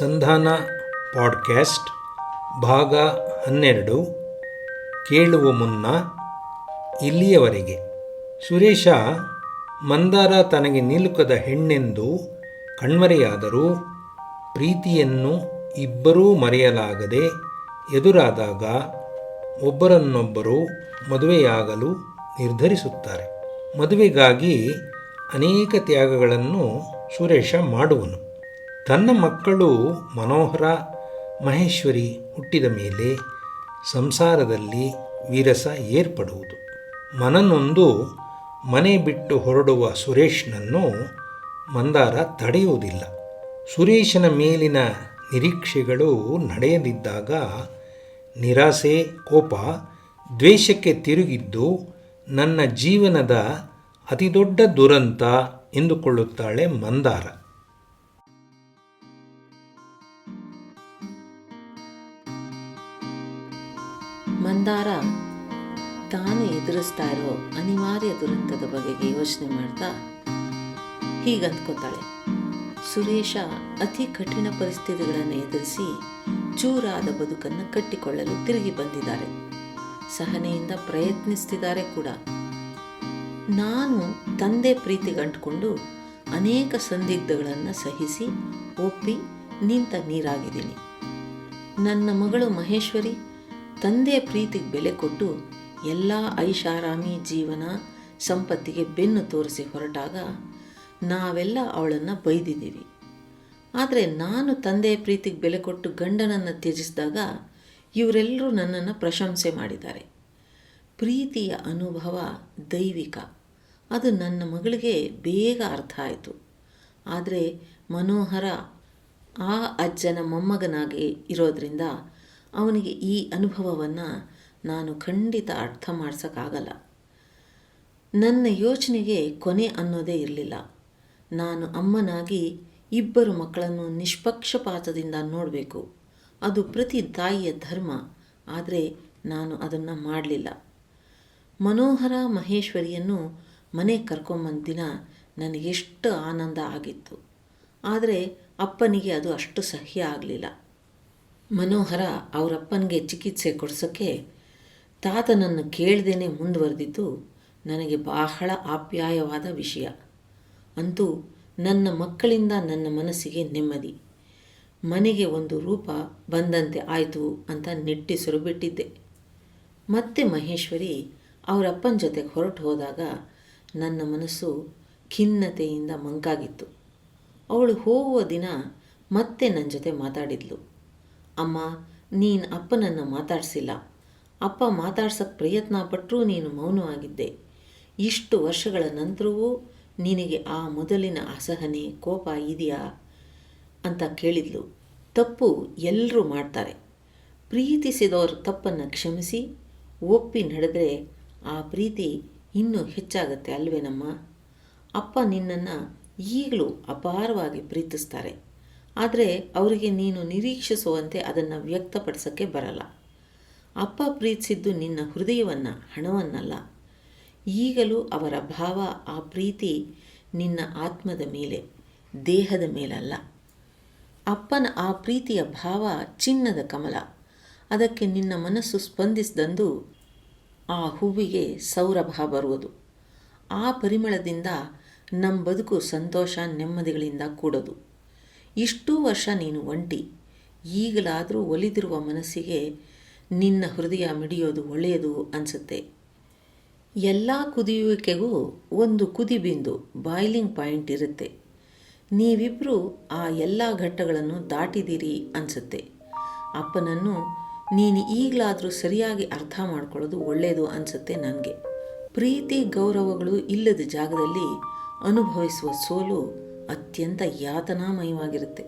ಸಂಧಾನ ಪಾಡ್ಕ್ಯಾಸ್ಟ್, ಭಾಗ ಹನ್ನೆರಡು, ಕೇಳುವ ಮುನ್ನ ಇಲ್ಲಿಯವರೆಗೆ. ಸುರೇಶ, ಮಂದಾರ ತನಗೆ ನಿಲುಕದ ಹೆಣ್ಣೆಂದು ಕಣ್ಮರೆಯಾದರೂ ಪ್ರೀತಿಯನ್ನು ಇಬ್ಬರೂ ಮರೆಯಲಾಗದೆ ಎದುರಾದಾಗ ಒಬ್ಬರನ್ನೊಬ್ಬರು ಮದುವೆಯಾಗಲು ನಿರ್ಧರಿಸುತ್ತಾರೆ. ಮದುವೆಗಾಗಿ ಅನೇಕ ತ್ಯಾಗಗಳನ್ನು ಸುರೇಶ ಮಾಡುವನು. ತನ್ನ ಮಕ್ಕಳು ಮನೋಹರ, ಮಹೇಶ್ವರಿ ಹುಟ್ಟಿದ ಮೇಲೆ ಸಂಸಾರದಲ್ಲಿ ವಿರಸ ಏರ್ಪಡುವುದು. ಮನನೊಂದು ಮನೆ ಬಿಟ್ಟು ಹೊರಡುವ ಸುರೇಶ್ನನ್ನು ಮಂದಾರ ತಡೆಯುವುದಿಲ್ಲ. ಸುರೇಶನ ಮೇಲಿನ ನಿರೀಕ್ಷೆಗಳು ನಡೆಯದಿದ್ದಾಗ ನಿರಾಸೆ, ಕೋಪ, ದ್ವೇಷಕ್ಕೆ ತಿರುಗಿದ್ದು ನನ್ನ ಜೀವನದ ಅತಿದೊಡ್ಡ ದುರಂತ ಎಂದುಕೊಳ್ಳುತ್ತಾಳೆ ಮಂದಾರ. ಮಂದಾರ ತಾನು ಎದುರಿಸ್ತಾ ಇರೋ ಅನಿವಾರ್ಯ ದುರಂತದ ಬಗೆಗೆ ಯೋಚನೆ ಮಾಡ್ತಾ ಹೀಗಂದ್ಕೋತಾಳೆ. ಸುರೇಶ ಅತಿ ಕಠಿಣ ಪರಿಸ್ಥಿತಿಗಳನ್ನು ಎದುರಿಸಿ ಚೂರಾದ ಬದುಕನ್ನು ಕಟ್ಟಿಕೊಳ್ಳಲು ತಿರುಗಿ ಬಂದಿದ್ದಾರೆ. ಸಹನೆಯಿಂದ ಪ್ರಯತ್ನಿಸ್ತಿದ್ದಾರೆ ಕೂಡ. ನಾನು ತಂದೆ ಪ್ರೀತಿಗಂಟ್ಕೊಂಡು ಅನೇಕ ಸಂದಿಗ್ಧಗಳನ್ನು ಸಹಿಸಿ ಒಪ್ಪಿ ನಿಂತ ನೀರಾಗಿದ್ದೀನಿ. ನನ್ನ ಮಗಳು ಮಹೇಶ್ವರಿ ತಂದೆಯ ಪ್ರೀತಿಗೆ ಬೆಲೆ ಕೊಟ್ಟು ಎಲ್ಲ ಐಷಾರಾಮಿ ಜೀವನ ಸಂಪತ್ತಿಗೆ ಬೆನ್ನು ತೋರಿಸಿ ಹೊರಟಾಗ ನಾವೆಲ್ಲ ಅವಳನ್ನು ಬೈದಿದ್ದೀವಿ. ಆದರೆ ನಾನು ತಂದೆಯ ಪ್ರೀತಿಗೆ ಬೆಲೆ ಕೊಟ್ಟು ಗಂಡನನ್ನು ತ್ಯಜಿಸಿದಾಗ ಇವರೆಲ್ಲರೂ ನನ್ನನ್ನು ಪ್ರಶಂಸೆ ಮಾಡಿದ್ದಾರೆ. ಪ್ರೀತಿಯ ಅನುಭವ ದೈವಿಕ. ಅದು ನನ್ನ ಮಗಳಿಗೆ ಬೇಗ ಅರ್ಥ ಆಯಿತು. ಆದರೆ ಮನೋಹರ ಆ ಅಜ್ಜನ ಮೊಮ್ಮಗನಾಗಿ ಇರೋದ್ರಿಂದ ಅವನಿಗೆ ಈ ಅನುಭವವನ್ನು ನಾನು ಖಂಡಿತ ಅರ್ಥ ಮಾಡಿಸೋಕ್ಕಾಗಲ್ಲ. ನನ್ನ ಯೋಚನೆಗೆ ಕೊನೆ ಅನ್ನೋದೇ ಇರಲಿಲ್ಲ. ನಾನು ಅಮ್ಮನಾಗಿ ಇಬ್ಬರು ಮಕ್ಕಳನ್ನು ನಿಷ್ಪಕ್ಷಪಾತದಿಂದ ನೋಡಬೇಕು. ಅದು ಪ್ರತಿ ತಾಯಿಯ ಧರ್ಮ, ಆದರೆ ನಾನು ಅದನ್ನು ಮಾಡಲಿಲ್ಲ. ಮನೋಹರ ಮಹೇಶ್ವರಿಯನ್ನು ಮನೆ ಕರ್ಕೊಂಬಂದ ದಿನ ನನಗೆಷ್ಟು ಆನಂದ ಆಗಿತ್ತು. ಆದರೆ ಅಪ್ಪನಿಗೆ ಅದು ಅಷ್ಟು ಸಹ್ಯ ಆಗಲಿಲ್ಲ. ಮನೋಹರ ಅವರಪ್ಪನಿಗೆ ಚಿಕಿತ್ಸೆ ಕೊಡಿಸೋಕ್ಕೆ ತಾತನನ್ನು ಕೇಳ್ದೇನೆ ಮುಂದುವರೆದಿದ್ದು ನನಗೆ ಬಹಳ ಆಪ್ಯಾಯವಾದ ವಿಷಯ. ಅಂತೂ ನನ್ನ ಮಕ್ಕಳಿಂದ ನನ್ನ ಮನಸ್ಸಿಗೆ ನೆಮ್ಮದಿ. ಮನೆಗೆ ಒಂದು ರೂಪ ಬಂದಂತೆ ಆಯಿತು ಅಂತ ನಿಟ್ಟಿಸರು ಬಿಟ್ಟಿದ್ದೆ ಮತ್ತೆ ಮಹೇಶ್ವರಿ ಅವರಪ್ಪನ ಜೊತೆಗೆ ಹೊರಟು ಹೋದಾಗ ನನ್ನ ಮನಸ್ಸು ಖಿನ್ನತೆಯಿಂದ ಮಂಕಾಗಿತ್ತು. ಅವಳು ಹೋಗುವ ದಿನ ಮತ್ತೆ ನನ್ನ ಜೊತೆ ಮಾತಾಡಿದ್ಲು. ಅಮ್ಮ, ನೀನು ಅಪ್ಪನನ್ನು ಮಾತಾಡಿಸಿಲ್ಲ. ಅಪ್ಪ ಮಾತಾಡ್ಸೋಕ್ಕೆ ಪ್ರಯತ್ನ ಪಟ್ಟರೂ ನೀನು ಮೌನವಾಗಿದ್ದೆ. ಇಷ್ಟು ವರ್ಷಗಳ ನಂತರವೂ ನಿನಗೆ ಆ ಮೊದಲಿನ ಅಸಹನೆ, ಕೋಪ ಇದೆಯಾ? ಅಂತ ಕೇಳಿದ್ಲು. ತಪ್ಪು ಎಲ್ಲರೂ ಮಾಡ್ತಾರೆ. ಪ್ರೀತಿಸಿದವರು ತಪ್ಪನ್ನು ಕ್ಷಮಿಸಿ ಒಪ್ಪಿ ನಡೆದರೆ ಆ ಪ್ರೀತಿ ಇನ್ನೂ ಹೆಚ್ಚಾಗತ್ತೆ ಅಲ್ವೇನಮ್ಮ? ಅಪ್ಪ ನಿನ್ನನ್ನು ಈಗಲೂ ಅಪಾರವಾಗಿ ಪ್ರೀತಿಸ್ತಾರೆ. ಆದರೆ ಅವರಿಗೆ ನೀನು ನಿರೀಕ್ಷಿಸುವಂತೆ ಅದನ್ನು ವ್ಯಕ್ತಪಡಿಸೋಕ್ಕೆ ಬರಲ್ಲ. ಅಪ್ಪ ಪ್ರೀತಿಸಿದ್ದು ನಿನ್ನ ಹೃದಯವನ್ನು, ಹಣವನ್ನಲ್ಲ. ಈಗಲೂ ಅವರ ಭಾವ, ಆ ಪ್ರೀತಿ ನಿನ್ನ ಆತ್ಮದ ಮೇಲೆ, ದೇಹದ ಮೇಲಲ್ಲ. ಅಪ್ಪನ ಆ ಪ್ರೀತಿಯ ಭಾವ ಚಿನ್ನದ ಕಮಲ. ಅದಕ್ಕೆ ನಿನ್ನ ಮನಸ್ಸು ಸ್ಪಂದಿಸಿದಂದು ಆ ಹೂವಿಗೆ ಸೌರಭ ಬರುವುದು. ಆ ಪರಿಮಳದಿಂದ ನಮ್ಮ ಬದುಕು ಸಂತೋಷ, ನೆಮ್ಮದಿಗಳಿಂದ ಕೂಡೋದು. ಇಷ್ಟೂ ವರ್ಷ ನೀನು ಒಂಟಿ. ಈಗಲಾದರೂ ಒಲಿದಿರುವ ಮನಸ್ಸಿಗೆ ನಿನ್ನ ಹೃದಯ ಮಿಡಿಯೋದು ಒಳ್ಳೆಯದು ಅನಿಸುತ್ತೆ. ಎಲ್ಲ ಕುದಿಯುವಿಕೆಗೂ ಒಂದು ಕುದಿಬಿಂದು ಬಾಯ್ಲಿಂಗ್ ಪಾಯಿಂಟ್ ಇರುತ್ತೆ. ನೀವಿಬ್ಬರು ಆ ಎಲ್ಲ ಘಟ್ಟಗಳನ್ನು ದಾಟಿದ್ದೀರಿ ಅನಿಸುತ್ತೆ. ಅಪ್ಪನನ್ನು ನೀನು ಈಗಲಾದರೂ ಸರಿಯಾಗಿ ಅರ್ಥ ಮಾಡ್ಕೊಳ್ಳೋದು ಒಳ್ಳೆಯದು ಅನಿಸುತ್ತೆ ನನಗೆ. ಪ್ರೀತಿ ಗೌರವಗಳು ಇಲ್ಲದ ಜಾಗದಲ್ಲಿ ಅನುಭವಿಸುವ ಸೋಲು ಅತ್ಯಂತ ಯಾತನಾಮಯವಾಗಿರುತ್ತೆ.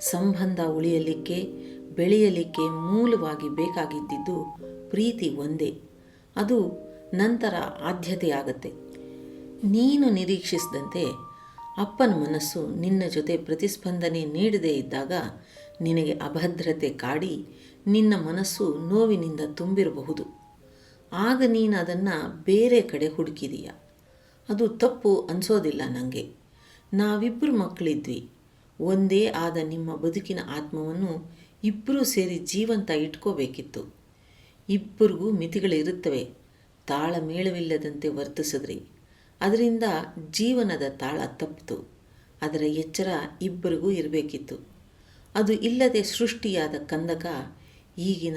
ಸಂಬಂಧ ಉಳಿಯಲಿಕ್ಕೆ, ಬೆಳೆಯಲಿಕ್ಕೆ ಮೂಲವಾಗಿ ಬೇಕಾಗಿದ್ದಿದ್ದು ಪ್ರೀತಿ ಒಂದೇ. ಅದು ನಂತರ ಆದ್ಯತೆಯಾಗತ್ತೆ ನೀನು ನಿರೀಕ್ಷಿಸಿದಂತೆ ಅಪ್ಪನ ಮನಸ್ಸು ನಿನ್ನ ಜೊತೆ ಪ್ರತಿಸ್ಪಂದನೆ ನೀಡದೇ ಇದ್ದಾಗ ನಿನಗೆ ಅಭದ್ರತೆ ಕಾಡಿ ನಿನ್ನ ಮನಸ್ಸು ನೋವಿನಿಂದ ತುಂಬಿರಬಹುದು. ಆಗ ನೀನು ಅದನ್ನು ಬೇರೆ ಕಡೆ ಹುಡುಕಿದೀಯ. ಅದು ತಪ್ಪು ಅನಿಸೋದಿಲ್ಲ ನನಗೆ ನಾವಿಬ್ಬರು ಮಕ್ಕಳಿದ್ವಿ. ಒಂದೇ ಆದ ನಿಮ್ಮ ಬದುಕಿನ ಆತ್ಮವನ್ನು ಇಬ್ಬರೂ ಸೇರಿ ಜೀವಂತ ಇಟ್ಕೋಬೇಕಿತ್ತು. ಇಬ್ಬರಿಗೂ ಮಿತಿಗಳಿರುತ್ತವೆ ತಾಳಮೇಳವಿಲ್ಲದಂತೆ ವರ್ತಿಸಿದ್ರಿ. ಅದರಿಂದ ಜೀವನದ ತಾಳ ತಪ್ಪಿತು ಅದರ ಎಚ್ಚರ ಇಬ್ಬರಿಗೂ ಇರಬೇಕಿತ್ತು. ಅದು ಇಲ್ಲದೆ ಸೃಷ್ಟಿಯಾದ ಕಂದಕ ಈಗಿನ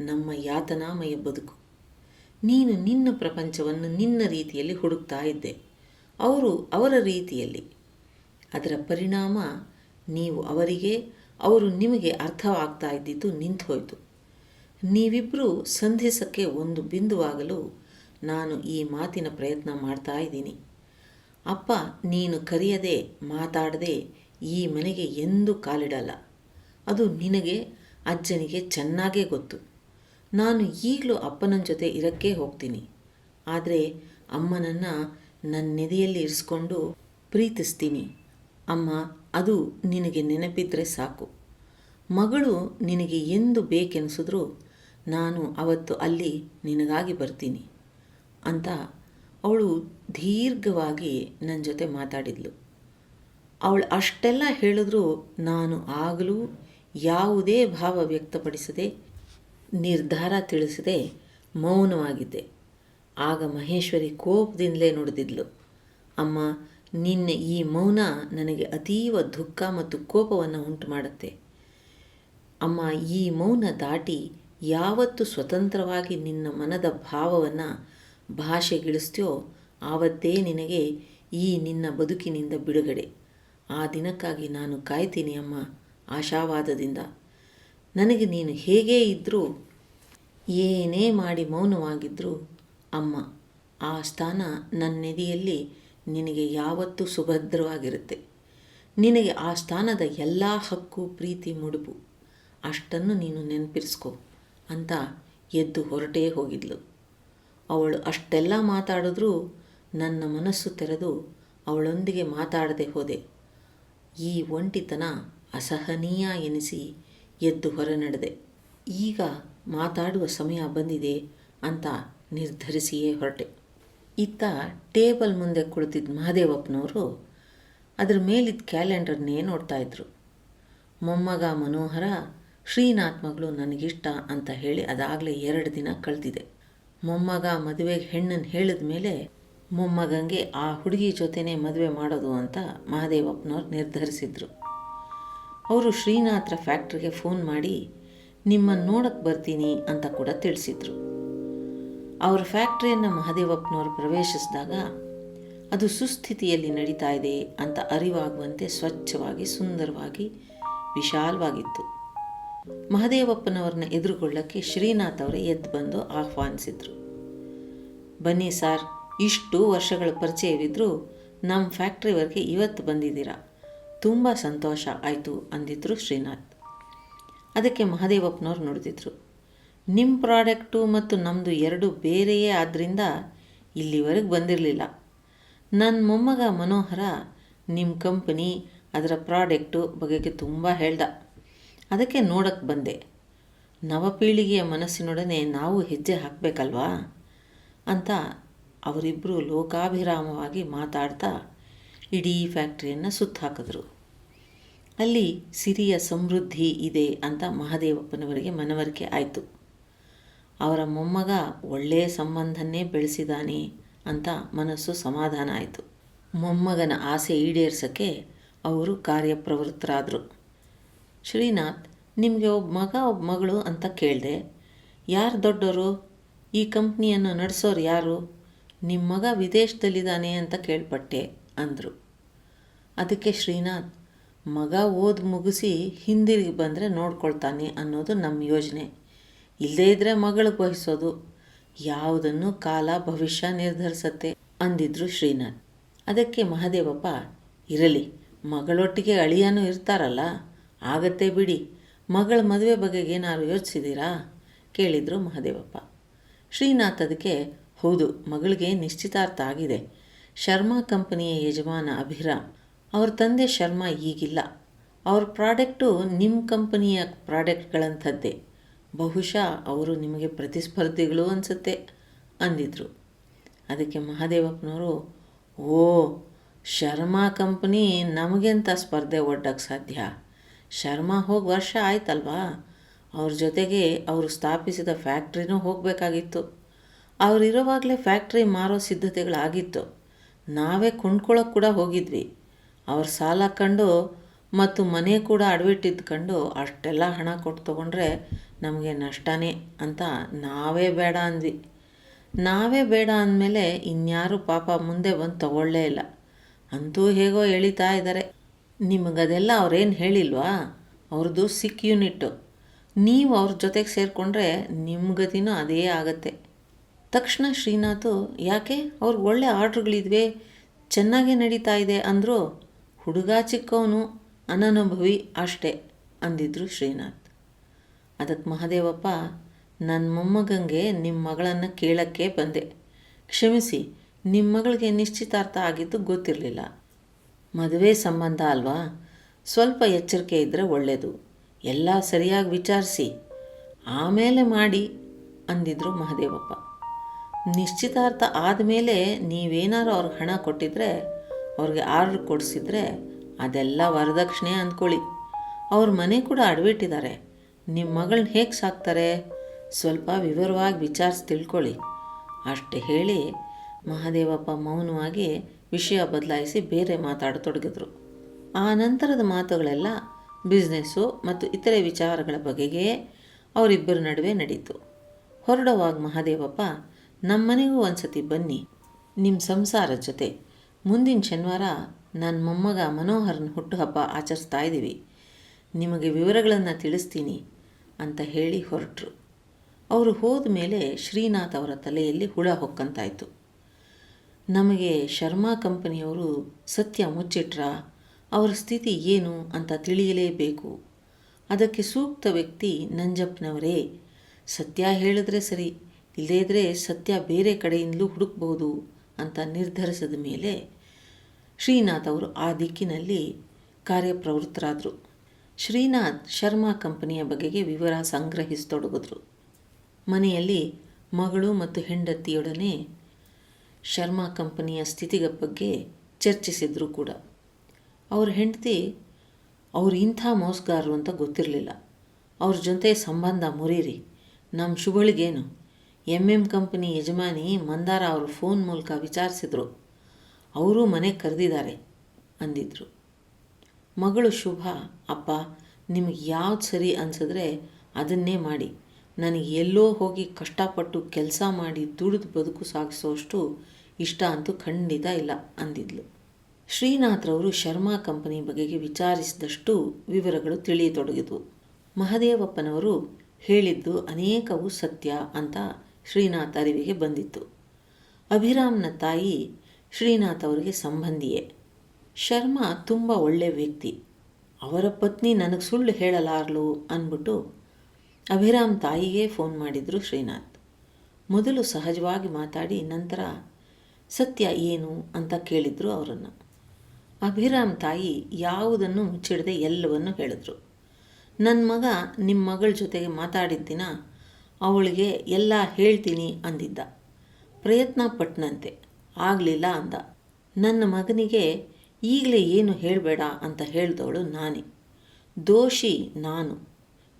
ನಮ್ಮ ಯಾತನಾಮಯ ಬದುಕು. ನೀನು ನಿನ್ನ ಪ್ರಪಂಚವನ್ನು ನಿನ್ನ ರೀತಿಯಲ್ಲಿ ಹುಡುಕ್ತಾ ಇದ್ದೆ. ಅವರು ಅವರ ರೀತಿಯಲ್ಲಿ. ಅದರ ಪರಿಣಾಮ ನೀವು ಅವರಿಗೆ, ಅವರು ನಿಮಗೆ ಅರ್ಥವಾಗ್ತಾ ಇದ್ದಿದ್ದು ನಿಂತು ಹೋಯಿತು ನೀವಿಬ್ಬರೂ ಸಂಧಿಸಕ್ಕೆ ಒಂದು ಬಿಂದುವಾಗಲು ನಾನು ಈ ಮಾತಿನ ಪ್ರಯತ್ನ ಮಾಡ್ತಾ ಇದ್ದೀನಿ. ಅಪ್ಪ, ನೀನು ಕರೆಯದೆ, ಮಾತಾಡದೆ ಈ ಮನೆಗೆ ಎಂದೂ ಕಾಲಿಡಲ್ಲ. ಅದು ನಿನಗೆ, ಅಜ್ಜನಿಗೆ ಚೆನ್ನಾಗೇ ಗೊತ್ತು. ನಾನು ಈಗಲೂ ಅಪ್ಪನ ಜೊತೆ ಇರಕ್ಕೆ ಹೋಗ್ತೀನಿ. ಆದರೆ ಅಮ್ಮನನ್ನು ನನ್ನ ನೆದೆಯಲ್ಲಿ ಇರಿಸ್ಕೊಂಡು ಪ್ರೀತಿಸ್ತೀನಿ. ಅಮ್ಮ, ಅದು ನಿನಗೆ ನೆನಪಿದ್ರೆ ಸಾಕು. ಮಗಳು ನಿನಗೆ ಎಂದು ಬೇಕೆನಿಸಿದ್ರೂ ನಾನು ಅವತ್ತು ಅಲ್ಲಿ ನಿನಗಾಗಿ ಬರ್ತೀನಿ ಅಂತ ಅವಳು ದೀರ್ಘವಾಗಿ ನನ್ನ ಜೊತೆ ಮಾತಾಡಿದ್ಲು. ಅವಳು ಅಷ್ಟೆಲ್ಲ ಹೇಳಿದ್ರೂ ನಾನು ಆಗಲೂ ಯಾವುದೇ ಭಾವ ವ್ಯಕ್ತಪಡಿಸದೆ, ನಿರ್ಧಾರ ತಿಳಿಸದೆ ಮೌನವಾಗಿದ್ದೆ. ಆಗ ಮಹೇಶ್ವರಿ ಕೋಪದಿಂದಲೇ ನುಡಿದಿದ್ಲು. ಅಮ್ಮ ನಿನ್ನ ಈ ಮೌನ ನನಗೆ ಅತೀವ ದುಃಖ ಮತ್ತು ಕೋಪವನ್ನು ಉಂಟು ಮಾಡುತ್ತೆ ಅಮ್ಮ, ಈ ಮೌನ ದಾಟಿ ಯಾವತ್ತು ಸ್ವತಂತ್ರವಾಗಿ ನಿನ್ನ ಮನದ ಭಾವವನ್ನು ಭಾಷೆಗಿಳಿಸ್ತೀಯೋ ಆವತ್ತೇ ನಿನಗೆ ಈ ನಿನ್ನ ಬದುಕಿನಿಂದ ಬಿಡುಗಡೆ. ಆ ದಿನಕ್ಕಾಗಿ ನಾನು ಕಾಯ್ತೀನಿ ಅಮ್ಮ, ಆಶಾವಾದದಿಂದ. ನನಗೆ ನೀನು ಹೇಗೇ ಇದ್ದರೂ ಏನೇ ಮಾಡಿ ಮೌನವಾಗಿದ್ದರೂ ಅಮ್ಮ, ಆ ಸ್ಥಾನ ನನ್ನ ನೆದಿಯಲ್ಲಿ ನಿನಗೆ ಯಾವತ್ತೂ ಸುಭದ್ರವಾಗಿರುತ್ತೆ. ನಿನಗೆ ಆ ಸ್ಥಾನದ ಎಲ್ಲ ಹಕ್ಕು ಪ್ರೀತಿ ಮುಡುಪು. ಅಷ್ಟನ್ನು ನೀನು ನೆನಪಿಸ್ಕೋ ಅಂತ ಎದ್ದು ಹೊರಟೇ ಹೋಗಿದ್ಲು. ಅವಳು ಅಷ್ಟೆಲ್ಲ ಮಾತಾಡಿದ್ರೂ ನನ್ನ ಮನಸ್ಸು ತೆರೆದು ಅವಳೊಂದಿಗೆ ಮಾತಾಡದೆ ಹೋದೆ. ಈ ಒಂಟಿತನ ಅಸಹನೀಯ ಎನಿಸಿ ಎದ್ದು ಹೊರ ನಡೆದೆ ಈಗ ಮಾತಾಡುವ ಸಮಯ ಬಂದಿದೆ ಅಂತ ನಿರ್ಧರಿಸಿಯೇ ಹೊರಟೆ. ಇತ್ತ ಟೇಬಲ್ ಮುಂದೆ ಕುಳಿತಿದ್ದ ಮಹದೇವಪ್ಪನವರು ಅದರ ಮೇಲಿದ್ದ ಕ್ಯಾಲೆಂಡರ್ನೇ ನೋಡ್ತಾ ಇದ್ರು. ಮೊಮ್ಮಗ ಮನೋಹರ, ಶ್ರೀನಾಥ್ ಮಗಳು ನನಗಿಷ್ಟ ಅಂತ ಹೇಳಿ ಅದಾಗಲೇ ಎರಡು ದಿನ ಕಳೆದಿದೆ. ಮೊಮ್ಮಗ ಮದುವೆಗೆ ಹೆಣ್ಣನ್ನು ಹೇಳಿದ ಮೇಲೆ ಮೊಮ್ಮಗಂಗೆ ಆ ಹುಡುಗಿ ಜೊತೆನೇ ಮದುವೆ ಮಾಡೋದು ಅಂತ ಮಹದೇವಪ್ಪನವ್ರು ನಿರ್ಧರಿಸಿದ್ರು. ಅವರು ಶ್ರೀನಾಥ್ರ ಫ್ಯಾಕ್ಟ್ರಿಗೆ ಫೋನ್ ಮಾಡಿ ನಿಮ್ಮನ್ನು ನೋಡಕ್ಕೆ ಬರ್ತೀನಿ ಅಂತ ಕೂಡ ತಿಳಿಸಿದ್ರು. ಅವ್ರ ಫ್ಯಾಕ್ಟ್ರಿಯನ್ನು ಮಹದೇವಪ್ಪನವರು ಪ್ರವೇಶಿಸಿದಾಗ ಅದು ಸುಸ್ಥಿತಿಯಲ್ಲಿ ನಡೀತಾ ಇದೆ ಅಂತ ಅರಿವಾಗುವಂತೆ ಸ್ವಚ್ಛವಾಗಿ, ಸುಂದರವಾಗಿ, ವಿಶಾಲವಾಗಿತ್ತು. ಮಹದೇವಪ್ಪನವ್ರನ್ನ ಎದುರುಗೊಳ್ಳಕ್ಕೆ ಶ್ರೀನಾಥ್ ಅವರೇ ಎದ್ದು ಬಂದು ಆಹ್ವಾನಿಸಿದರು. ಬನ್ನಿ ಸಾರ್, ಇಷ್ಟು ವರ್ಷಗಳ ಪರಿಚಯವಿದ್ದರೂ ನಮ್ಮ ಫ್ಯಾಕ್ಟ್ರಿವರೆಗೆ ಇವತ್ತು ಬಂದಿದ್ದೀರಾ? ತುಂಬ ಸಂತೋಷ ಆಯಿತು ಅಂದಿದ್ರು ಶ್ರೀನಾಥ್. ಅದಕ್ಕೆ ಮಹದೇವಪ್ಪನವ್ರು ನೋಡಿದ್ರು ನಿಮ್ಮ ಪ್ರಾಡಕ್ಟು ಮತ್ತು ನಮ್ಮದು ಎರಡು ಬೇರೆಯೇ ಆದ್ದರಿಂದ ಇಲ್ಲಿವರೆಗೆ ಬಂದಿರಲಿಲ್ಲ. ನನ್ನ ಮೊಮ್ಮಗ ಮನೋಹರ ನಿಮ್ಮ ಕಂಪನಿ ಅದರ ಪ್ರಾಡಕ್ಟು ಬಗೆಗೆ ತುಂಬ ಹೇಳ್ದ. ಅದಕ್ಕೆ ನೋಡಕ್ಕೆ ಬಂದೆ. ನವಪೀಳಿಗೆಯ ಮನಸ್ಸಿನೊಡನೆ ನಾವು ಹೆಜ್ಜೆ ಹಾಕಬೇಕಲ್ವಾ? ಅಂತ ಅವರಿಬ್ಬರು ಲೋಕಾಭಿರಾಮವಾಗಿ ಮಾತಾಡ್ತಾ ಇಡೀ ಫ್ಯಾಕ್ಟ್ರಿಯನ್ನು ಸುತ್ತಾಕಿದ್ರು ಅಲ್ಲಿ ಸಿರಿಯ ಸಮೃದ್ಧಿ ಇದೆ ಅಂತ ಮಹಾದೇವಪ್ಪನವರಿಗೆ ಮನವರಿಕೆ ಆಯಿತು. ಅವರ ಮೊಮ್ಮಗ ಒಳ್ಳೆಯ ಸಂಬಂಧನ್ನೇ ಬೆಳೆಸಿದಾನೆ ಅಂತ ಮನಸ್ಸು ಸಮಾಧಾನ ಆಯಿತು. ಮೊಮ್ಮಗನ ಆಸೆ ಈಡೇರ್ಸೋಕ್ಕೆ ಅವರು ಕಾರ್ಯಪ್ರವೃತ್ತರಾದರು. ಶ್ರೀನಾಥ್, ನಿಮಗೆ ಒಬ್ಬ ಮಗ ಒಬ್ಬ ಮಗಳು ಅಂತ ಕೇಳಿದೆ, ಯಾರು ದೊಡ್ಡವರು ಈ ಕಂಪ್ನಿಯನ್ನು ನಡೆಸೋರು ಯಾರು? ನಿಮ್ಮ ಮಗ ವಿದೇಶದಲ್ಲಿದ್ದಾನೆ ಅಂತ ಕೇಳ್ಪಟ್ಟೆ ಅಂದರು. ಅದಕ್ಕೆ ಶ್ರೀನಾಥ್, ಮಗ ಓದಿ ಮುಗಿಸಿ ಹಿಂದಿರುಗಿ ಬಂದರೆ ನೋಡ್ಕೊಳ್ತಾನೆ ಅನ್ನೋದು ನಮ್ಮ ಯೋಜನೆ. ಇಲ್ಲದೇ ಇದ್ದರೆ ಮಗಳು ವಹಿಸೋದು ಯಾವುದನ್ನು ಕಾಲ ಭವಿಷ್ಯ ನಿರ್ಧರಿಸತ್ತೆ ಅಂದಿದ್ರು ಶ್ರೀನಾಥ್. ಅದಕ್ಕೆ ಮಹಾದೇವಪ್ಪ, ಇರಲಿ, ಮಗಳೊಟ್ಟಿಗೆ ಅಳಿಯನೂ ಇರ್ತಾರಲ್ಲ, ಆಗತ್ತೆ ಬಿಡಿ, ಮಗಳ ಮದುವೆ ಬಗೆಗೆ ನಾನು ಯೋಚಿಸಿದ್ದೀರಾ? ಕೇಳಿದರು ಮಹಾದೇವಪ್ಪ. ಶ್ರೀನಾಥ್ ಅದಕ್ಕೆ, ಹೌದು, ಮಗಳಿಗೆ ನಿಶ್ಚಿತಾರ್ಥ ಆಗಿದೆ. ಶರ್ಮಾ ಕಂಪನಿಯ ಯಜಮಾನ ಅಭಿರಾಮ್, ಅವ್ರ ತಂದೆ ಶರ್ಮಾ ಈಗಿಲ್ಲ. ಅವ್ರ ಪ್ರಾಡಕ್ಟು ನಿಮ್ಮ ಕಂಪನಿಯ ಪ್ರಾಡಕ್ಟ್ಗಳಂಥದ್ದೇ. ಬಹುಶಃ ಅವರು ನಿಮಗೆ ಪ್ರತಿಸ್ಪರ್ಧಿಗಳು ಅನಿಸುತ್ತೆ ಅಂದಿದ್ರು. ಅದಕ್ಕೆ ಮಹಾದೇವಪ್ಪನವರು, ಓ, ಶರ್ಮಾ ಕಂಪ್ನಿ ನಮಗೆಂಥ ಸ್ಪರ್ಧೆ ಒಡ್ಡಕ್ಕೆ ಸಾಧ್ಯ? ಶರ್ಮಾ ಹೋಗಿ ವರ್ಷ ಆಯ್ತಲ್ವಾ? ಅವ್ರ ಜೊತೆಗೆ ಅವರು ಸ್ಥಾಪಿಸಿದ ಫ್ಯಾಕ್ಟ್ರಿನೂ ಹೋಗಬೇಕಾಗಿತ್ತು. ಅವರಿರೋವಾಗಲೇ ಫ್ಯಾಕ್ಟ್ರಿ ಮಾರೋ ಸಿದ್ಧತೆಗಳಾಗಿತ್ತು. ನಾವೇ ಕೊಂಡ್ಕೊಳ್ಳೋಕೆ ಕೂಡ ಹೋಗಿದ್ವಿ. ಅವ್ರ ಸಾಲ ಕಂಡು ಮತ್ತು ಮನೆ ಕೂಡ ಅಡವಿಟ್ಟಿದ್ಕೊಂಡು ಅಷ್ಟೆಲ್ಲ ಹಣ ಕೊಟ್ಟು ತೊಗೊಂಡ್ರೆ ನಮಗೆ ನಷ್ಟನೇ ಅಂತ ನಾವೇ ಬೇಡ ಅಂದ್ವಿ. ನಾವೇ ಬೇಡ ಅಂದಮೇಲೆ ಇನ್ಯಾರು ಪಾಪ ಮುಂದೆ ಬಂದು ತಗೊಳ್ಳೇ ಇಲ್ಲ. ಅಂತೂ ಹೇಗೋ ಎಳಿತಾ ಇದ್ದಾರೆ ನಿಮಗದೆಲ್ಲ ಅವ್ರೇನು ಹೇಳಿಲ್ವಾ? ಅವ್ರದ್ದು ಸಿಕ್ ಯೂನಿಟ್ಟು. ನೀವು ಅವ್ರ ಜೊತೆಗೆ ಸೇರಿಕೊಂಡ್ರೆ ನಿಮ್ಮ ಗತಿನೂ ಅದೇ ಆಗತ್ತೆ. ತಕ್ಷಣ ಶ್ರೀನಾಥು, ಯಾಕೆ? ಅವ್ರಿಗೆ ಒಳ್ಳೆ ಆರ್ಡ್ರ್ಗಳಿದ್ವೆ. ಚೆನ್ನಾಗೇ ನಡೀತಾ ಇದೆ ಅಂದರು, ಹುಡುಗ ಚಿಕ್ಕವನು ಅನನುಭವಿ ಅಷ್ಟೇ ಅಂದಿದ್ರು ಶ್ರೀನಾಥ್. ಅದಕ್ಕೆ ಮಹಾದೇವಪ್ಪ, ನನ್ನ ಮೊಮ್ಮಗಂಗೆ ನಿಮ್ಮ ಮಗಳನ್ನು ಕೇಳಕ್ಕೆ ಬಂದೆ. ಕ್ಷಮಿಸಿ ನಿಮ್ಮ ಮಗಳಿಗೆ ನಿಶ್ಚಿತಾರ್ಥ ಆಗಿದ್ದು ಗೊತ್ತಿರಲಿಲ್ಲ. ಮದುವೆ ಸಂಬಂಧ ಅಲ್ವಾ? ಸ್ವಲ್ಪ ಎಚ್ಚರಿಕೆ ಇದ್ದರೆ ಒಳ್ಳೆಯದು ಎಲ್ಲ ಸರಿಯಾಗಿ ವಿಚಾರಿಸಿ. ಆಮೇಲೆ ಮಾಡಿ, ಅಂದಿದ್ರು ಮಹದೇವಪ್ಪ. ನಿಶ್ಚಿತಾರ್ಥ ಆದಮೇಲೆ ನೀವೇನಾರು ಅವ್ರಿಗೆ ಹಣ ಕೊಟ್ಟಿದ್ರೆ, ಅವ್ರಿಗೆ ಆರ್ಡ್ರ್ ಕೊಡಿಸಿದ್ರೆ ಅದೆಲ್ಲ ವರದಕ್ಷಿಣೆ ಅಂದ್ಕೊಳ್ಳಿ. ಅವ್ರ ಮನೆ ಕೂಡ ಅಡವಿಟ್ಟಿದ್ದಾರೆ. ನಿಮ್ಮ ಮಗಳನ್ನ ಹೇಗೆ ಸಾಕ್ತಾರೆ? ಸ್ವಲ್ಪ ವಿವರವಾಗಿ ವಿಚಾರಿಸಿ ತಿಳ್ಕೊಳ್ಳಿ. ಅಷ್ಟು ಹೇಳಿ ಮಹಾದೇವಪ್ಪ ಮೌನವಾಗಿ ವಿಷಯ ಬದಲಾಯಿಸಿ ಬೇರೆ ಮಾತಾಡತೊಡಗಿದ್ರು. ಆ ನಂತರದ ಮಾತುಗಳೆಲ್ಲ ಬಿಸ್ನೆಸ್ಸು ಮತ್ತು ಇತರೆ ವಿಚಾರಗಳ ಬಗೆಗೆ ಅವರಿಬ್ಬರ ನಡುವೆ ನಡೀತು. ಹೊರಡುವಾಗ ಮಹಾದೇವಪ್ಪ ನಮ್ಮನೆಗೂ ಒಂದ್ಸತಿ ಬನ್ನಿ. ನಿಮ್ಮ ಸಂಸಾರ ಜೊತೆ. ಮುಂದಿನ ಶನಿವಾರ ನನ್ನ ಮೊಮ್ಮಗ ಮನೋಹರನ ಹುಟ್ಟುಹಬ್ಬ ಆಚರಿಸ್ತಾ ಇದ್ದೀವಿ ನಿಮಗೆ ವಿವರಗಳನ್ನು ತಿಳಿಸ್ತೀನಿ. ಅಂತ ಹೇಳಿ ಹೊರಟರು. ಅವರು ಹೋದ ಮೇಲೆ ಶ್ರೀನಾಥ್ ಅವರ ತಲೆಯಲ್ಲಿ ಹುಳ ಹೊಕ್ಕಂತಾಯಿತು. ನಮಗೆ ಶರ್ಮಾ ಕಂಪನಿಯವರು ಸತ್ಯ ಮುಚ್ಚಿಟ್ರ, ಅವರ ಸ್ಥಿತಿ ಏನು ಅಂತ ತಿಳಿಯಲೇಬೇಕು. ಅದಕ್ಕೆ ಸೂಕ್ತ ವ್ಯಕ್ತಿ ನಂಜಪ್ಪನವರೇ. ಸತ್ಯ ಹೇಳಿದ್ರೆ ಸರಿ ಇಲ್ಲದೇ ಸತ್ಯ ಬೇರೆ ಕಡೆಯಿಂದಲೂ ಹುಡುಕ್ಬೋದು ಅಂತ ನಿರ್ಧರಿಸಿದ ಮೇಲೆ ಶ್ರೀನಾಥ್ ಅವರು ಆ ದಿಕ್ಕಿನಲ್ಲಿ ಕಾರ್ಯಪ್ರವೃತ್ತರಾದರು. ಶ್ರೀನಾಥ್ ಶರ್ಮಾ ಕಂಪನಿಯ ಬಗೆಗೆ ವಿವರ ಸಂಗ್ರಹಿಸತೊಡಗಿದ್ರು. ಮನೆಯಲ್ಲಿ ಮಗಳು ಮತ್ತು ಹೆಂಡತಿಯೊಡನೆ ಶರ್ಮಾ ಕಂಪನಿಯ ಸ್ಥಿತಿಗ ಬಗ್ಗೆ ಚರ್ಚಿಸಿದ್ರು ಕೂಡ. ಅವ್ರ ಹೆಂಡತಿ ಅವ್ರು ಇಂಥ ಮೋಸಗಾರರು ಅಂತ ಗೊತ್ತಿರಲಿಲ್ಲ. ಅವ್ರ ಜೊತೆ ಸಂಬಂಧ ಮುರೀರಿ. ನಮ್ಮ ಶುಭಳಿಗೇನು? ಎಂ ಎಂ ಕಂಪನಿ ಯಜಮಾನಿ ಮಂದಾರ ಅವರು ಫೋನ್ ಮೂಲಕ ವಿಚಾರಿಸಿದ್ರು. ಅವರು ಮನೆಗೆ ಕರೆದಿದ್ದಾರೆ ಅಂದಿದ್ರು. ಮಗಳು ಶುಭ, ಅಪ್ಪ, ನಿಮಗೆ ಯಾವ್ದು ಸರಿ ಅನಿಸಿದ್ರೆ ಅದನ್ನೇ ಮಾಡಿ. ನನಗೆ ಎಲ್ಲೋ ಹೋಗಿ ಕಷ್ಟಪಟ್ಟು ಕೆಲಸ ಮಾಡಿ ದುಡಿದು ಬದುಕು ಸಾಗಿಸೋಷ್ಟು ಇಷ್ಟ ಅಂತೂ ಖಂಡಿತ ಇಲ್ಲ ಅಂದಿದ್ಲು. ಶ್ರೀನಾಥ್ರವರು ಶರ್ಮಾ ಕಂಪನಿ ಬಗೆಗೆ ವಿಚಾರಿಸಿದಷ್ಟು ವಿವರಗಳು ತಿಳಿಯತೊಡಗಿದ್ವು. ಮಹದೇವಪ್ಪನವರು ಹೇಳಿದ್ದು ಅನೇಕವು ಸತ್ಯ ಅಂತ ಶ್ರೀನಾಥ್ ಅರಿವಿಗೆ ಬಂದಿತ್ತು. ಅಭಿರಾಮ್ನ ತಾಯಿ ಶ್ರೀನಾಥ್ ಅವರಿಗೆ ಸಂಬಂಧಿಯೇ. ಶರ್ಮಾ ತುಂಬ ಒಳ್ಳೆ ವ್ಯಕ್ತಿ. ಅವರ ಪತ್ನಿ ನನಗೆ ಸುಳ್ಳು ಹೇಳಲಾರ್ಲು ಅಂದ್ಬಿಟ್ಟು ಅಭಿರಾಮ್ ತಾಯಿಗೆ ಫೋನ್ ಮಾಡಿದರು ಶ್ರೀನಾಥ್. ಮೊದಲು ಸಹಜವಾಗಿ ಮಾತಾಡಿ ನಂತರ ಸತ್ಯ ಏನು ಅಂತ ಕೇಳಿದರು ಅವರನ್ನು. ಅಭಿರಾಮ್ ತಾಯಿ ಯಾವುದನ್ನು ಮುಚ್ಚಿಡದೆ ಎಲ್ಲವನ್ನು ಹೇಳಿದರು. ನನ್ನ ಮಗ ನಿಮ್ಮ ಮಗಳ ಜೊತೆಗೆ ಮಾತಾಡಿದ ದಿನ ಅವಳಿಗೆ ಎಲ್ಲ ಹೇಳ್ತೀನಿ ಅಂದಿದ್ದ. ಪ್ರಯತ್ನ ಪಟ್ಟನಂತೆ ಆಗಲಿಲ್ಲ ಅಂದ. ನನ್ನ ಮಗನಿಗೆ ಈಗಲೇ ಏನು ಹೇಳಬೇಡ ಅಂತ ಹೇಳಿದವಳು ನಾನೇ. ದೋಷಿ ನಾನು.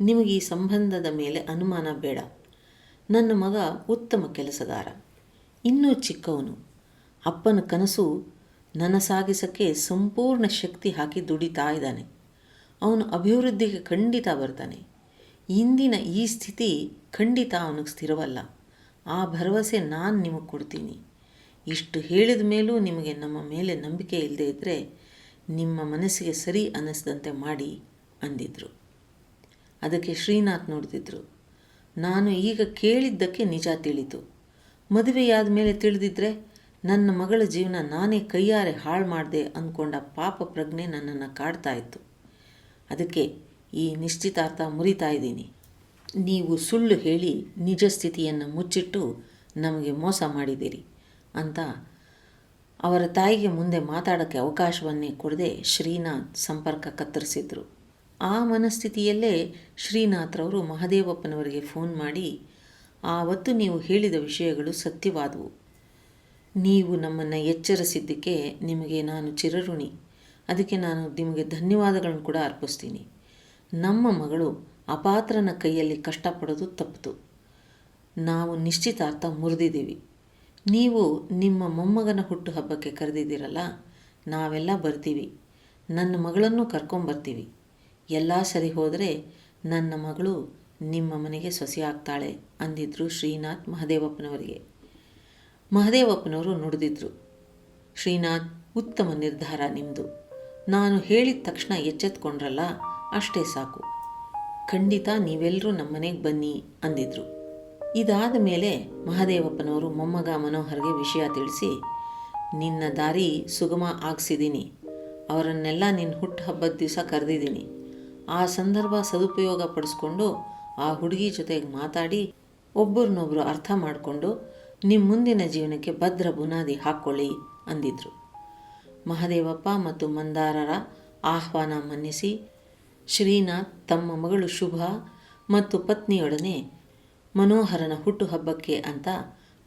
ನಿಮಗೆ ಈ ಸಂಬಂಧದ ಮೇಲೆ ಅನುಮಾನ ಬೇಡ. ನನ್ನ ಮಗ ಉತ್ತಮ ಕೆಲಸಗಾರ. ಇನ್ನೂ ಚಿಕ್ಕವನು. ಅಪ್ಪನ ಕನಸು ನನಸಾಗಿಸೋಕ್ಕೆ ಸಂಪೂರ್ಣ ಶಕ್ತಿ ಹಾಕಿ ದುಡಿತಾ ಇದ್ದಾನೆ. ಅವನು ಅಭಿವೃದ್ಧಿಗೆ ಖಂಡಿತ ಬರ್ತಾನೆ. ಇಂದಿನ ಈ ಸ್ಥಿತಿ ಖಂಡಿತ ಅವನಿಗೆ ಸ್ಥಿರವಲ್ಲ. ಆ ಭರವಸೆ ನಾನು ನಿಮಗೆ ಕೊಡ್ತೀನಿ. ಇಷ್ಟು ಹೇಳಿದ ಮೇಲೂ ನಿಮಗೆ ನಮ್ಮ ಮೇಲೆ ನಂಬಿಕೆ ಇಲ್ಲದೆ ಇದ್ದರೆ ನಿಮ್ಮ ಮನಸ್ಸಿಗೆ ಸರಿ ಅನ್ನಿಸ್ದಂತೆ ಮಾಡಿ ಅಂದಿದ್ರು. ಅದಕ್ಕೆ ಶ್ರೀನಾಥ್ ನೋಡ್ತಿದ್ರು. ನಾನು ಈಗ ಕೇಳಿದ್ದಕ್ಕೆ ನಿಜ ತಿಳಿತು. ಮದುವೆಯಾದ ಮೇಲೆ ತಿಳಿದಿದ್ರೆ ನನ್ನ ಮಗಳ ಜೀವನ ನಾನೇ ಕೈಯಾರೆ ಹಾಳು ಮಾಡಿದೆ ಅಂದ್ಕೊಂಡ ಪಾಪ ಪ್ರಜ್ಞೆ ನನ್ನನ್ನು ಕಾಡ್ತಾ ಇತ್ತು. ಅದಕ್ಕೆ ಈ ನಿಶ್ಚಿತಾರ್ಥ ಮುರಿತಾ ಇದ್ದೀನಿ. ನೀವು ಸುಳ್ಳು ಹೇಳಿ ನಿಜ ಸ್ಥಿತಿಯನ್ನು ಮುಚ್ಚಿಟ್ಟು ನಮಗೆ ಮೋಸ ಮಾಡಿದ್ದೀರಿ. ಅಂತ ಅವರ ತಾಯಿಗೆ ಮುಂದೆ ಮಾತಾಡೋಕ್ಕೆ ಅವಕಾಶವನ್ನೇ ಕೊಡದೆ ಶ್ರೀನಾಥ್ ಸಂಪರ್ಕ ಕತ್ತರಿಸಿದ್ರು. ಆ ಮನಸ್ಥಿತಿಯಲ್ಲೇ ಶ್ರೀನಾಥ್ರವರು ಮಹದೇವಪ್ಪನವರಿಗೆ ಫೋನ್ ಮಾಡಿ ಆವತ್ತು ನೀವು ಹೇಳಿದ ವಿಷಯಗಳು ಸತ್ಯವಾದವು. ನೀವು ನಮ್ಮನ್ನು ಎಚ್ಚರಿಸಿದ್ದಕ್ಕೆ ನಿಮಗೆ ನಾನು ಚಿರಋಣಿ. ಅದಕ್ಕೆ ನಾನು ನಿಮಗೆ ಧನ್ಯವಾದಗಳನ್ನು ಕೂಡ ಅರ್ಪಿಸ್ತೀನಿ. ನಮ್ಮ ಮಗಳು ಅಪಾತ್ರನ ಕೈಯಲ್ಲಿ ಕಷ್ಟಪಡೋದು ತಪ್ಪಿತು ನಾವು ನಿಶ್ಚಿತಾರ್ಥ ಮುರಿದಿದ್ದೀವಿ. ನೀವು ನಿಮ್ಮ ಮೊಮ್ಮಗನ ಹುಟ್ಟುಹಬ್ಬಕ್ಕೆ ಕರೆದಿದ್ದೀರಲ್ಲ, ನಾವೆಲ್ಲ ಬರ್ತೀವಿ. ನನ್ನ ಮಗಳನ್ನು ಕರ್ಕೊಂಬರ್ತೀವಿ. ಎಲ್ಲ ಸರಿ ಹೋದರೆ ನನ್ನ ಮಗಳು ನಿಮ್ಮ ಮನೆಗೆ ಸೊಸೆಯಾಗ್ತಾಳೆ ಅಂದಿದ್ರು ಶ್ರೀನಾಥ್ ಮಹದೇವಪ್ಪನವರಿಗೆ. ಮಹದೇವಪ್ಪನವರು ನುಡಿದಿದ್ರು, ಶ್ರೀನಾಥ್, ಉತ್ತಮ ನಿರ್ಧಾರ ನಿಮ್ಮದು ನಾನು ಹೇಳಿದ ತಕ್ಷಣ ಎಚ್ಚೆತ್ಕೊಂಡ್ರಲ್ಲ, ಅಷ್ಟೇ ಸಾಕು. ಖಂಡಿತ ನೀವೆಲ್ಲರೂ ನಮ್ಮ ಮನೆಗೆ ಬನ್ನಿ ಅಂದಿದ್ರು. ಇದಾದ ಮೇಲೆ ಮಹದೇವಪ್ಪನವರು ಮೊಮ್ಮಗ ಮನೋಹರ್ಗೆ ವಿಷಯ ತಿಳಿಸಿ, ನಿನ್ನ ದಾರಿ ಸುಗಮ ಆಗಿಸಿದ್ದೀನಿ ಅವರನ್ನೆಲ್ಲ ನಿನ್ನ ಹುಟ್ಟು ಹಬ್ಬದ ದಿವಸ ಕರೆದಿದ್ದೀನಿ ಆ ಸಂದರ್ಭ ಸದುಪಯೋಗ ಪಡಿಸ್ಕೊಂಡು ಆ ಹುಡುಗಿ ಜೊತೆಗೆ ಮಾತಾಡಿ ಒಬ್ಬರನ್ನೊಬ್ಬರು ಅರ್ಥ ಮಾಡಿಕೊಂಡು ನಿಮ್ಮ ಮುಂದಿನ ಜೀವನಕ್ಕೆ ಭದ್ರ ಬುನಾದಿ ಹಾಕ್ಕೊಳ್ಳಿ ಅಂದಿದ್ರು. ಮಹದೇವಪ್ಪ ಮತ್ತು ಮಂದಾರರ ಆಹ್ವಾನ ಮನ್ನಿಸಿ, ಶ್ರೀನಾಥ್ ತಮ್ಮ ಮಗಳು ಶುಭ ಮತ್ತು ಪತ್ನಿಯೊಡನೆ ಮನೋಹರನ ಹುಟ್ಟುಹಬ್ಬಕ್ಕೆ ಅಂತ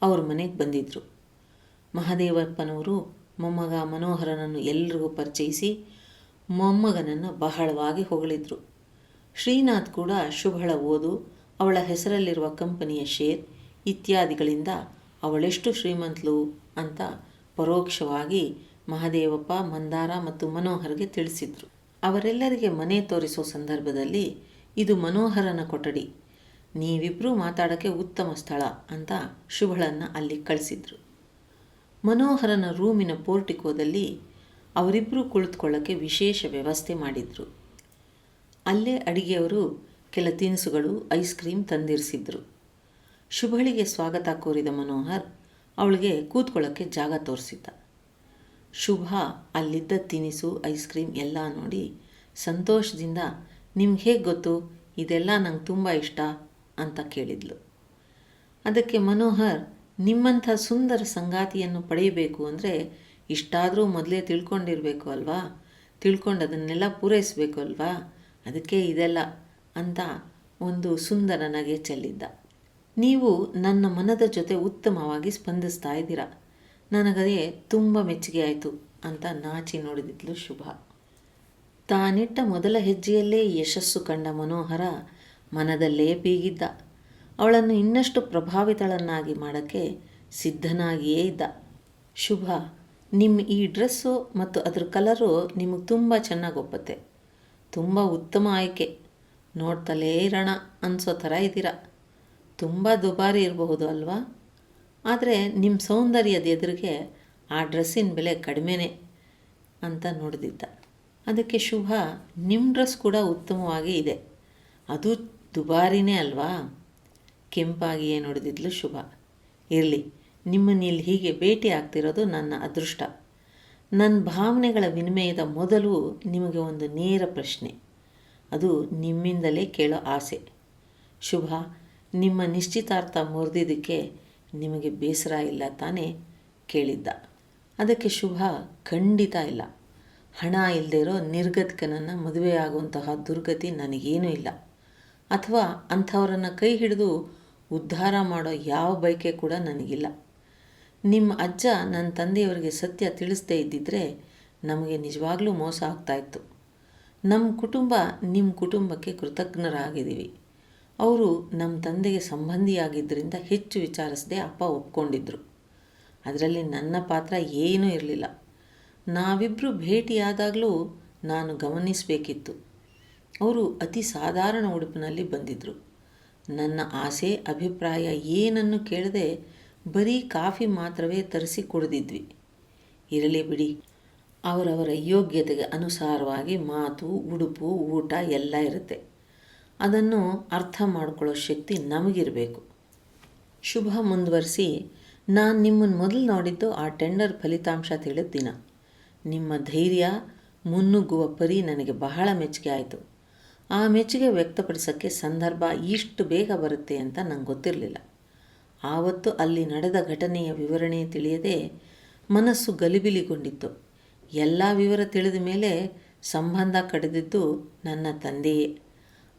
ಅವ್ರ ಮನೆಗೆ ಬಂದಿದ್ದರು ಮಹದೇವಪ್ಪನವರು ಮೊಮ್ಮಗ ಮನೋಹರನನ್ನು ಎಲ್ರಿಗೂ ಪರಿಚಯಿಸಿ ಮೊಮ್ಮಗನನ್ನು ಬಹಳವಾಗಿ ಹೊಗಳಿದ್ರು. ಶ್ರೀನಾಥ್ ಕೂಡ ಶುಭಳ ಓದು, ಅವಳ ಹೆಸರಲ್ಲಿರುವ ಕಂಪನಿಯ ಶೇರ್ ಇತ್ಯಾದಿಗಳಿಂದ ಅವಳೆಷ್ಟು ಶ್ರೀಮಂತಲು ಅಂತ ಪರೋಕ್ಷವಾಗಿ ಮಹದೇವಪ್ಪ, ಮಂದಾರ ಮತ್ತು ಮನೋಹರ್ಗೆ ತಿಳಿಸಿದ್ರು. ಅವರೆಲ್ಲರಿಗೆ ಮನೆ ತೋರಿಸೋ ಸಂದರ್ಭದಲ್ಲಿ ಇದು ಮನೋಹರನ ಕೊಠಡಿ. ನೀವಿಬ್ಬರೂ ಮಾತಾಡೋಕ್ಕೆ ಉತ್ತಮ ಸ್ಥಳ ಅಂತ ಶುಭಳನ್ನು ಅಲ್ಲಿ ಕಳಿಸಿದ್ರು. ಮನೋಹರನ ರೂಮಿನ ಪೋರ್ಟಿಕೋದಲ್ಲಿ ಅವರಿಬ್ಬರೂ ಕುಳಿತುಕೊಳ್ಳೋಕ್ಕೆ ವಿಶೇಷ ವ್ಯವಸ್ಥೆ ಮಾಡಿದರು. ಅಲ್ಲೇ ಅಡಿಗೆಯವರು ಕೆಲ ತಿನಿಸುಗಳು, ಐಸ್ ಕ್ರೀಮ್ ತಂದಿರಿಸಿದ್ರು. ಶುಭಳಿಗೆ ಸ್ವಾಗತ ಕೋರಿದ ಮನೋಹರ್ ಅವಳಿಗೆ ಕೂತ್ಕೊಳ್ಳೋಕ್ಕೆ ಜಾಗ ತೋರಿಸಿದ್ದ. ಶುಭ ಅಲ್ಲಿದ್ದ ತಿನಿಸು, ಐಸ್ ಕ್ರೀಮ್ ಎಲ್ಲ ನೋಡಿ ಸಂತೋಷದಿಂದ, ನಿಮ್ಗೆ ಹೇಗೆ ಗೊತ್ತು? ಇದೆಲ್ಲ ನಂಗೆ ತುಂಬ ಇಷ್ಟ. ಅಂತ ಕೇಳಿದ್ಲು. ಅದಕ್ಕೆ ಮನೋಹರ್, ನಿಮ್ಮಂಥ ಸುಂದರ ಸಂಗಾತಿಯನ್ನು ಪಡೆಯಬೇಕು ಅಂದರೆ ಇಷ್ಟಾದರೂ ಮೊದಲೇ ತಿಳ್ಕೊಂಡಿರಬೇಕು ಅಲ್ವಾ? ತಿಳ್ಕೊಂಡು ಅದನ್ನೆಲ್ಲ ಪೂರೈಸಬೇಕು ಅಲ್ವಾ? ಅದಕ್ಕೆ ಇದೆಲ್ಲ ಅಂತ ಒಂದು ಸುಂದರ ನಗೆ ಚೆಲ್ಲಿದ್ದ. ನೀವು ನನ್ನ ಮನದ ಜೊತೆ ಉತ್ತಮವಾಗಿ ಸ್ಪಂದಿಸ್ತಾ ಇದ್ದೀರಾ? ನನಗದೇ ತುಂಬ ಮೆಚ್ಚುಗೆ ಆಯಿತು ಅಂತ ನಾಚಿ ನೋಡಿದಿದ್ಲು ಶುಭ. ತಾನಿಟ್ಟ ಮೊದಲ ಹೆಜ್ಜೆಯಲ್ಲೇ ಯಶಸ್ಸು ಕಂಡ ಮನೋಹರ ಮನದಲ್ಲೇ ಬೀಗಿದ್ದ. ಅವಳನ್ನು ಇನ್ನಷ್ಟು ಪ್ರಭಾವಿತಳನ್ನಾಗಿ ಮಾಡೋಕ್ಕೆ ಸಿದ್ಧನಾಗಿಯೇ ಇದ್ದ. ಶುಭ ನಿಮ್ಮ ಈ ಡ್ರೆಸ್ಸು ಮತ್ತು ಅದ್ರ ಕಲರು ನಿಮಗೆ ತುಂಬ ಚೆನ್ನಾಗಿ ಒಪ್ಪತ್ತೆ. ತುಂಬ ಉತ್ತಮ ಆಯ್ಕೆ. ನೋಡ್ತಲೇ ಇರೋಣ ಅನಿಸೋ ಥರ ಇದ್ದೀರ. ತುಂಬ ದುಬಾರಿ ಇರಬಹುದು ಅಲ್ವಾ? ಆದರೆ ನಿಮ್ಮ ಸೌಂದರ್ಯದ ಎದುರಿಗೆ ಆ ಡ್ರೆಸ್ಸಿನ ಬೆಲೆ ಕಡಿಮೆನೇ ಅಂತ ನೋಡಿದಿದ್ದ. ಅದಕ್ಕೆ ಶುಭ ನಿಮ್ಮ ಡ್ರೆಸ್ ಕೂಡ ಉತ್ತಮವಾಗಿ ಇದೆ. ಅದು ದುಬಾರಿನೇ ಅಲ್ವಾ? ಕೆಂಪಾಗಿಯೇ ನೋಡಿದಿದ್ಲು ಶುಭ. ಇರಲಿ ನಿಮ್ಮನ್ನು ಇಲ್ಲಿ ಹೀಗೆ ಭೇಟಿ ಆಗ್ತಿರೋದು ನನ್ನ ಅದೃಷ್ಟ. ನನ್ನ ಭಾವನೆಗಳ ವಿನಿಮಯದ ಮೊದಲು ನಿಮಗೆ ಒಂದು ನೇರ ಪ್ರಶ್ನೆ. ಅದು ನಿಮ್ಮಿಂದಲೇ ಕೇಳೋ ಆಸೆ. ಶುಭ, ನಿಮ್ಮ ನಿಶ್ಚಿತಾರ್ಥ ಮುರಿದಿದ್ದಕ್ಕೆ ನಿಮಗೆ ಬೇಸರ ಇಲ್ಲ ತಾನೇ ಕೇಳಿದ್ದ. ಅದಕ್ಕೆ ಶುಭ, ಖಂಡಿತ ಇಲ್ಲ. ಹಣ ಇಲ್ಲದೆ ಇರೋ ನಿರ್ಗತಿಕನನ್ನು ಮದುವೆಯಾಗುವಂತಹ ದುರ್ಗತಿ ನನಗೇನೂ ಇಲ್ಲ. ಅಥವಾ ಅಂಥವರನ್ನು ಕೈ ಹಿಡಿದು ಉದ್ಧಾರ ಮಾಡೋ ಯಾವ ಬಯಕೆ ಕೂಡ ನನಗಿಲ್ಲ. ನಿಮ್ಮ ಅಜ್ಜ ನನ್ನ ತಂದೆಯವರಿಗೆ ಸತ್ಯ ತಿಳಿಸದೇ ಇದ್ದಿದ್ದರೆ ನಮಗೆ ನಿಜವಾಗ್ಲೂ ಮೋಸ ಆಗ್ತಾಯಿತ್ತು ನಮ್ಮ ಕುಟುಂಬ ನಿಮ್ಮ ಕುಟುಂಬಕ್ಕೆ ಕೃತಜ್ಞರಾಗಿದ್ದೀವಿ. ಅವರು ನಮ್ಮ ತಂದೆಗೆ ಸಂಬಂಧಿಯಾಗಿದ್ದರಿಂದ ಹೆಚ್ಚು ವಿಚಾರಿಸದೆ ಅಪ್ಪ ಒಪ್ಕೊಂಡಿದ್ರು. ಅದರಲ್ಲಿ ನನ್ನ ಪಾತ್ರ ಏನೂ ಇರಲಿಲ್ಲ. ನಾವಿಬ್ಬರು ಭೇಟಿಯಾದಾಗಲೂ ನಾನು ಗಮನಿಸಬೇಕಿತ್ತು. ಅವರು ಅತಿ ಸಾಧಾರಣ ಉಡುಪಿನಲ್ಲಿ ಬಂದಿದ್ದರು ನನ್ನ ಆಸೆ, ಅಭಿಪ್ರಾಯ ಏನನ್ನು ಕೇಳದೆ ಬರೀ ಕಾಫಿ ಮಾತ್ರವೇ ತರಿಸಿ ಕುಡಿದಿದ್ವಿ. ಇರಲಿ ಬಿಡಿ, ಅವರವರ ಯೋಗ್ಯತೆಗೆ ಅನುಸಾರವಾಗಿ ಮಾತು, ಉಡುಪು, ಊಟ ಎಲ್ಲ ಇರುತ್ತೆ. ಅದನ್ನು ಅರ್ಥ ಮಾಡ್ಕೊಳ್ಳೋ ಶಕ್ತಿ ನಮಗಿರಬೇಕು. ಶುಭ ಮುಂದುವರಿಸಿ, ನಾನು ನಿಮ್ಮನ್ನು ಮೊದಲು ನೋಡಿದ್ದು ಆ ಟೆಂಡರ್ ಫಲಿತಾಂಶ ತಿಳಿದ ದಿನ. ನಿಮ್ಮ ಧೈರ್ಯ ಮುನ್ನುಗ್ಗುವ ಪರಿ ನನಗೆ ಬಹಳ ಮೆಚ್ಚುಗೆ ಆಯಿತು. ಆ ಮೆಚ್ಚುಗೆ ವ್ಯಕ್ತಪಡಿಸೋಕ್ಕೆ ಸಂದರ್ಭ ಇಷ್ಟು ಬೇಗ ಬರುತ್ತೆ ಅಂತ ನಂಗೆ ಗೊತ್ತಿರಲಿಲ್ಲ. ಆವತ್ತು ಅಲ್ಲಿ ನಡೆದ ಘಟನೆಯ ವಿವರಣೆ ತಿಳಿಯದೆ ಮನಸ್ಸು ಗಲಿಬಿಲಿಗೊಂಡಿತ್ತು. ಎಲ್ಲ ವಿವರ ತಿಳಿದ ಮೇಲೆ ಸಂಬಂಧ ಕಡಿದಿದ್ದು ನನ್ನ ತಂದೆಯೇ.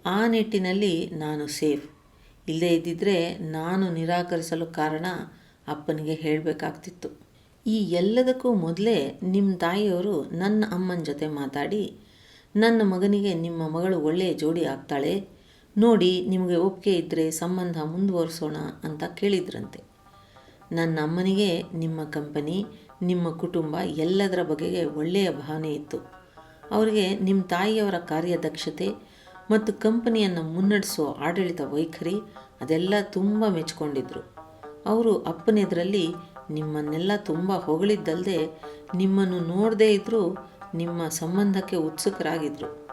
ಆ ನಿಟ್ಟಿನಲ್ಲಿ ನಾನು ಸೇಫ್. ಇಲ್ಲದೇ ಇದ್ದಿದ್ದರೆ ನಾನು ನಿರಾಕರಿಸಲು ಕಾರಣ ಅಪ್ಪನಿಗೆ ಹೇಳಬೇಕಾಗ್ತಿತ್ತು. ಈ ಎಲ್ಲದಕ್ಕೂ ಮೊದಲೇ ನಿಮ್ಮ ತಾಯಿಯವರು ನನ್ನ ಅಮ್ಮನ ಜೊತೆ ಮಾತಾಡಿ ನನ್ನ ಮಗನಿಗೆ ನಿಮ್ಮ ಮಗಳು ಒಳ್ಳೆಯ ಜೋಡಿ ಆಗ್ತಾಳೆ. ನೋಡಿ, ನಿಮಗೆ ಒಪ್ಪಿಗೆ ಇದ್ದರೆ ಸಂಬಂಧ ಮುಂದುವರಿಸೋಣ ಅಂತ ಕೇಳಿದ್ರಂತೆ. ನನ್ನ ಅಮ್ಮನಿಗೆ, ನಿಮ್ಮ ಕಂಪನಿ ನಿಮ್ಮ ಕುಟುಂಬ ಎಲ್ಲದರ ಬಗೆಗೆ ಒಳ್ಳೆಯ ಭಾವನೆ ಇತ್ತು. ಅವರಿಗೆ ನಿಮ್ಮ ತಾಯಿಯವರ ಕಾರ್ಯದಕ್ಷತೆ ಮತ್ತು ಕಂಪನಿಯನ್ನು ಮುನ್ನಡೆಸೋ ಆಡಳಿತ ವೈಖರಿ ಅದೆಲ್ಲ ತುಂಬ ಮೆಚ್ಕೊಂಡಿದ್ರು ಅವರು ಅಪ್ಪನೆದರಲ್ಲಿ ನಿಮ್ಮನ್ನೆಲ್ಲ ತುಂಬ ಹೊಗಳಿದ್ದಲ್ಲದೆ ನಿಮ್ಮನ್ನು ನೋಡದೇ ಇದ್ದರೂ ನಿಮ್ಮ ಸಂಬಂಧಕ್ಕೆ ಉತ್ಸುಕರಾಗಿದ್ದರು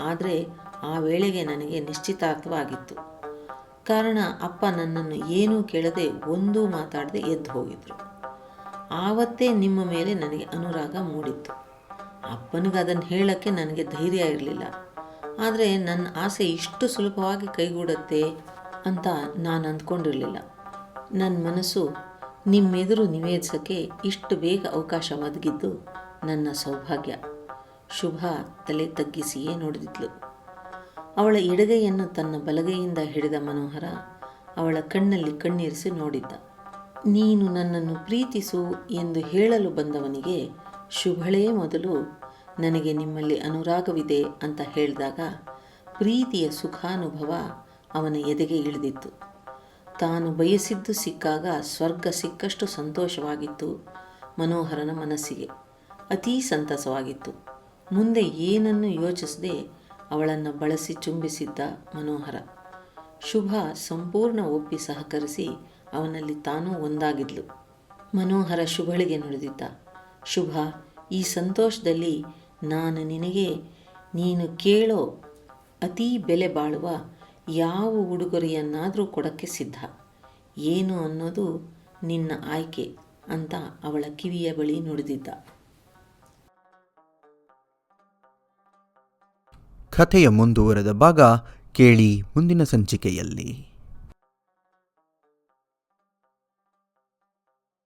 ಆದರೆ ಆ ವೇಳೆಗೆ ನನಗೆ ನಿಶ್ಚಿತಾರ್ಥವಾಗಿತ್ತು. ಕಾರಣ ಅಪ್ಪ ನನ್ನನ್ನು ಏನೂ ಕೇಳದೆ ಒಂದೂ ಮಾತಾಡದೆ ಎದ್ದು ಹೋಗಿದ್ರು. ಆವತ್ತೇ ನಿಮ್ಮ ಮೇಲೆ ನನಗೆ ಅನುರಾಗ ಮೂಡಿತ್ತು. ಅಪ್ಪನಿಗೆ ಅದನ್ನು ಹೇಳೋಕ್ಕೆ ನನಗೆ ಧೈರ್ಯ ಇರಲಿಲ್ಲ. ಆದರೆ ನನ್ನ ಆಸೆ ಇಷ್ಟು ಸುಲಭವಾಗಿ ಕೈಗೂಡತ್ತೆ ಅಂತ ನಾನು ಅಂದ್ಕೊಂಡಿರಲಿಲ್ಲ. ನನ್ನ ಮನಸ್ಸು ನಿಮ್ಮೆದುರು ನಿವೇದಿಸೋಕ್ಕೆ ಇಷ್ಟು ಬೇಗ ಅವಕಾಶ ಒದಗಿದ್ದು ನನ್ನ ಸೌಭಾಗ್ಯ. ಶುಭ ತಲೆ ತಗ್ಗಿಸಿಯೇ ನೋಡಿದ್ಲು ಅವಳ ಎಡಗೈಯನ್ನು ತನ್ನ ಬಲಗೈಯಿಂದ ಹಿಡಿದ ಮನೋಹರ ಅವಳ ಕಣ್ಣಲ್ಲಿ ಕಣ್ಣಿರಿಸಿ ನೋಡಿದ್ದ. ನೀನು ನನ್ನನ್ನು ಪ್ರೀತಿಸು ಎಂದು ಹೇಳಲು ಬಂದವನಿಗೆ ಶುಭಳೇ ಮೊದಲು ನನಗೆ ನಿಮ್ಮಲ್ಲಿ ಅನುರಾಗವಿದೆ ಅಂತ ಹೇಳಿದಾಗ ಪ್ರೀತಿಯ ಸುಖಾನುಭವ ಅವನ ಎದೆಗೆ ಇಳಿದಿತ್ತು. ತಾನು ಬಯಸಿದ್ದು ಸಿಕ್ಕಾಗ ಸ್ವರ್ಗ ಸಿಕ್ಕಷ್ಟು ಸಂತೋಷವಾಗಿತ್ತು ಮನೋಹರನ ಮನಸ್ಸಿಗೆ. ಅತೀ ಸಂತಸವಾಗಿತ್ತು. ಮುಂದೆ ಏನನ್ನು ಯೋಚಿಸದೆ ಅವಳನ್ನು ಬಳಸಿ ಚುಂಬಿಸಿದ್ದ ಮನೋಹರ. ಶುಭ ಸಂಪೂರ್ಣ ಒಪ್ಪಿ ಸಹಕರಿಸಿ ಅವನಲ್ಲಿ ತಾನೂ ಒಂದಾಗಿದ್ಲು. ಮನೋಹರ ಶುಭಳಿಗೆ ನುಡಿದಿದ್ದ. ಶುಭ, ಈ ಸಂತೋಷದಲ್ಲಿ ನಾನು ನಿನಗೆ, ನೀನು ಕೇಳೋ ಅತೀ ಬೆಲೆ ಬಾಳುವ ಯಾವ ಉಡುಗೊರೆಯನ್ನಾದರೂ ಕೊಡೋಕ್ಕೆ ಸಿದ್ಧ. ಏನು ಅನ್ನೋದು ನಿನ್ನ ಆಯ್ಕೆ ಅಂತ ಅವಳ ಕಿವಿಯ ಬಳಿ ನುಡಿದಿದ್ದ. ಕಥೆಯ ಮುಂದುವರೆದ ಭಾಗ ಕೇಳಿ ಮುಂದಿನ ಸಂಚಿಕೆಯಲ್ಲಿ.